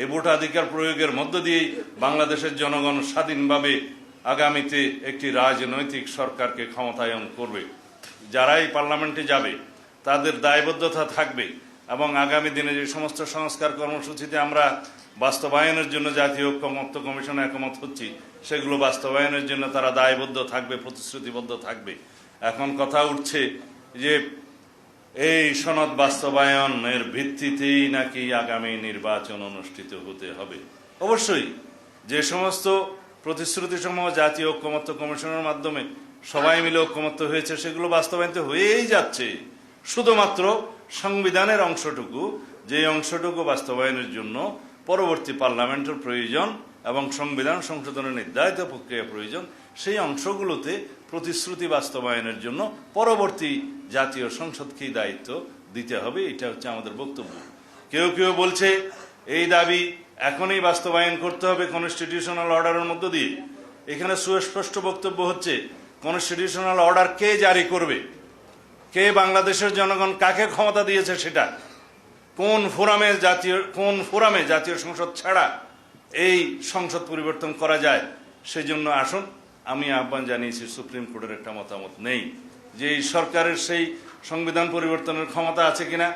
এই ভোটাধিকার প্রয়োগের মধ্য দিয়েই বাংলাদেশের জনগণ স্বাধীনভাবে আগামীতে একটি রাজনৈতিক সরকারকে ক্ষমতায়ন করবে। যারাই পার্লামেন্টে যাবে, তাদের দায়বদ্ধতা থাকবে এবং আগামী দিনে যে সমস্ত সংস্কার কর্মসূচিতে আমরা বাস্তবায়নের জন্য জাতীয় ঐক্যমত্য কমিশনে একমত হচ্ছি, সেগুলো বাস্তবায়নের জন্য তারা দায়বদ্ধ থাকবে, প্রতিশ্রুতিবদ্ধ থাকবে। এখন কথা উঠছে যে এই সনদ বাস্তবায়নের ভিত্তিতেই নাকি আগামী নির্বাচন অনুষ্ঠিত হতে হবে। অবশ্যই, যে সমস্ত প্রতিশ্রুতিসমূহ জাতীয় ঐক্যমত্য কমিশনের মাধ্যমে সবাই মিলে ঐক্যমত্য হয়েছে, সেগুলো বাস্তবায়িত হয়েই যাচ্ছে। শুধুমাত্র সংবিধানের অংশটুকু যে অংশটুকু বাস্তবায়নের জন্য পরবর্তী পার্লামেন্টের প্রয়োজন এবং সংবিধান সংশোধনের নির্ধারিত প্রক্রিয়া প্রয়োজন, সেই অংশগুলোতে প্রতিশ্রুতি বাস্তবায়নের জন্য পরবর্তী জাতীয় সংসদকেই দায়িত্ব দিতে হবে, এটা হচ্ছে আমাদের বক্তব্য। কেউ কেউ বলছে, এই দাবি এখনই বাস্তবায়ন করতে হবে কনস্টিটিউশনাল অর্ডারের মধ্য দিয়ে। এখানে সুস্পষ্ট বক্তব্য হচ্ছে কনস্টিটিউশনাল অর্ডার কে জারি করবে? কে বাংলাদেশের জনগণ কাকে ক্ষমতা দিয়েছে সেটা? কোন ফোরামে জাতীয়, কোন ফোরামে জাতীয় সংসদ ছাড়া এই সংসদ পরিবর্তন করা যায়? সেই জন্য আসুন, আমি আহ্বান জানিয়েছি, সুপ্রিম কোর্টের একটা মতামত নেই। যে সরকারের সেই সংবিধান পরিবর্তনের ক্ষমতা আছে কিনা